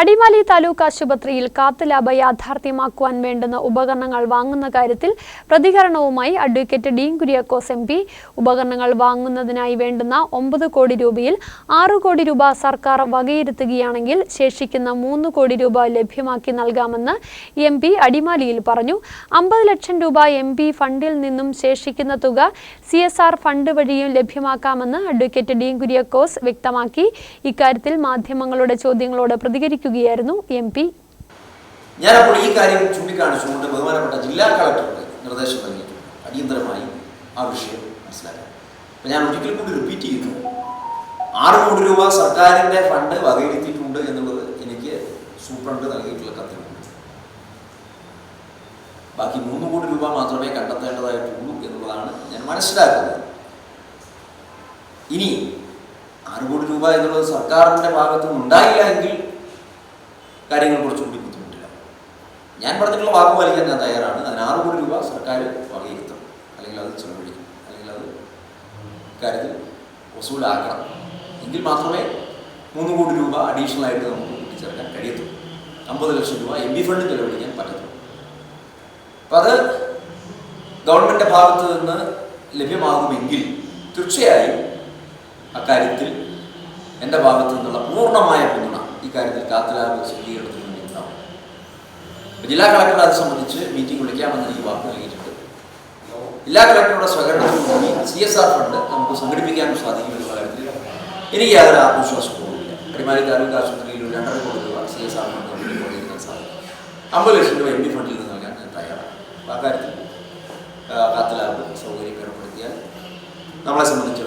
അടിമാലി താലൂക്ക് ആശുപത്രിയിൽ cath lab യാഥാർത്ഥ്യമാക്കുവാൻ വേണ്ടുന്ന ഉപകരണങ്ങൾ വാങ്ങുന്ന കാര്യത്തിൽ പ്രതികരണവുമായി advocate Dean Kuriakose M P. ഉപകരണങ്ങൾ വാങ്ങുന്നതിനായി വേണ്ടുന്ന ഒമ്പത് കോടി രൂപയിൽ ആറ് കോടി രൂപ സർക്കാർ വകയിരുത്തുകയാണെങ്കിൽ ശേഷിക്കുന്ന മൂന്ന് കോടി രൂപ ലഭ്യമാക്കി നൽകാമെന്ന് എം പി അടിമാലിയിൽ പറഞ്ഞു. അമ്പത് ലക്ഷം രൂപ എം പി ഫണ്ടിൽ നിന്നും ശേഷിക്കുന്ന തുക സി എസ് ആർ ഫണ്ട് വഴിയും ലഭ്യമാക്കാമെന്ന് അഡ്വക്കേറ്റ് ഡീൻ കുര്യാക്കോസ് വ്യക്തമാക്കി. ഇക്കാര്യത്തിൽ മാധ്യമങ്ങളുടെ ചോദ്യങ്ങളോട് പ്രതികരിക്കുകയായിരുന്നു എം പി. അപ്പോൾ ഈ കാര്യം ചൂണ്ടിക്കാണിച്ചുകൊണ്ട് ബഹുമാനപ്പെട്ട ജില്ലാ കളക്ടർക്ക് നിർദ്ദേശം നൽകിയിട്ടുണ്ട്. അടിയന്തരമായി ആ വിഷയം മനസ്സിലാക്കാം. അപ്പം ഞാൻ ഒരിക്കൽ കൂടി റിപ്പീറ്റ് ചെയ്യുന്നു. ആറ് കോടി രൂപ സർക്കാരിന്റെ ഫണ്ട് വകയിരുത്തിയിട്ടുണ്ട് എന്നുള്ളത് എനിക്ക് സൂപ്രണ്ട് നൽകിയിട്ടുള്ള കത്തിലുണ്ട്. ബാക്കി മൂന്ന് കോടി രൂപ മാത്രമേ കണ്ടെത്തേണ്ടതായിട്ടുള്ളൂ എന്നുള്ളതാണ് ഞാൻ മനസ്സിലാക്കുന്നത്. ഇനി ആറ് കോടി രൂപ എന്നുള്ളത് സർക്കാരിന്റെ ഭാഗത്തുനിന്ന് ഉണ്ടായില്ല എങ്കിൽ കാര്യങ്ങൾ കുറച്ചുകൂടി ബുദ്ധിമുട്ടില്ല. ഞാൻ പറഞ്ഞിട്ടുള്ള വാക്ക് പാലിക്കാൻ ഞാൻ തയ്യാറാണ്. അതിന് ആറ് കോടി രൂപ സർക്കാർ വകയിരുത്തും അല്ലെങ്കിൽ അത് ചെലവഴിക്കും. അല്ലെങ്കിൽ അത് ഇക്കാര്യത്തിൽ വസൂലാക്കണം. എങ്കിൽ മാത്രമേ മൂന്ന് കോടി രൂപ അഡീഷണൽ ആയിട്ട് നമുക്ക് കൂട്ടിച്ചേർക്കാൻ കഴിയത്തുള്ളൂ. അമ്പത് ലക്ഷം രൂപ എം ബി ഫണ്ട് ചെലവഴിക്കാൻ പറ്റത്തുള്ളൂ. അപ്പം അത് ഗവൺമെന്റ് ഭാഗത്ത് നിന്ന് ലഭ്യമാകുമെങ്കിൽ തീർച്ചയായും അക്കാര്യത്തിൽ എന്റെ ഭാഗത്തു നിന്നുള്ള പൂർണമായ പിന്തുണ ഇക്കാര്യത്തിൽ കാത്തലാബ് ശുദ്ധീകരണത്തിന് വേണ്ടി ഉണ്ടാവും ജില്ലാ കളക്ടർ അത് സംബന്ധിച്ച് മീറ്റിംഗ് വിളിക്കാമെന്ന് എനിക്ക് വാക്ക് നൽകിയിട്ടുണ്ട്. ജില്ലാ കളക്ടറുടെ സഹകരണത്തോടുകൂടി സി എസ് ആർ ഫണ്ട് നമുക്ക് സംഘടിപ്പിക്കാനും സാധിക്കും എന്നുള്ള കാര്യത്തിൽ എനിക്ക് യാതൊരു ആത്മവിശ്വാസവും ഇല്ല അടിമാലി താലൂക്ക് ആശുപത്രിയിൽ ഒരു രണ്ടര കോടി രൂപ സി എസ് ആർ ഫണ്ട് നമുക്ക് സാധിക്കും. അമ്പത് ലക്ഷം രൂപ എം പി ഫണ്ടിൽ നിന്ന് നൽകാൻ ഞാൻ തയ്യാറാണ്. അക്കാര്യത്തിൽ കാത്തലാബ് സൗകര്യം ഏർപ്പെടുത്തിയാൽ നമ്മളെ സംബന്ധിച്ചിടത്തോളം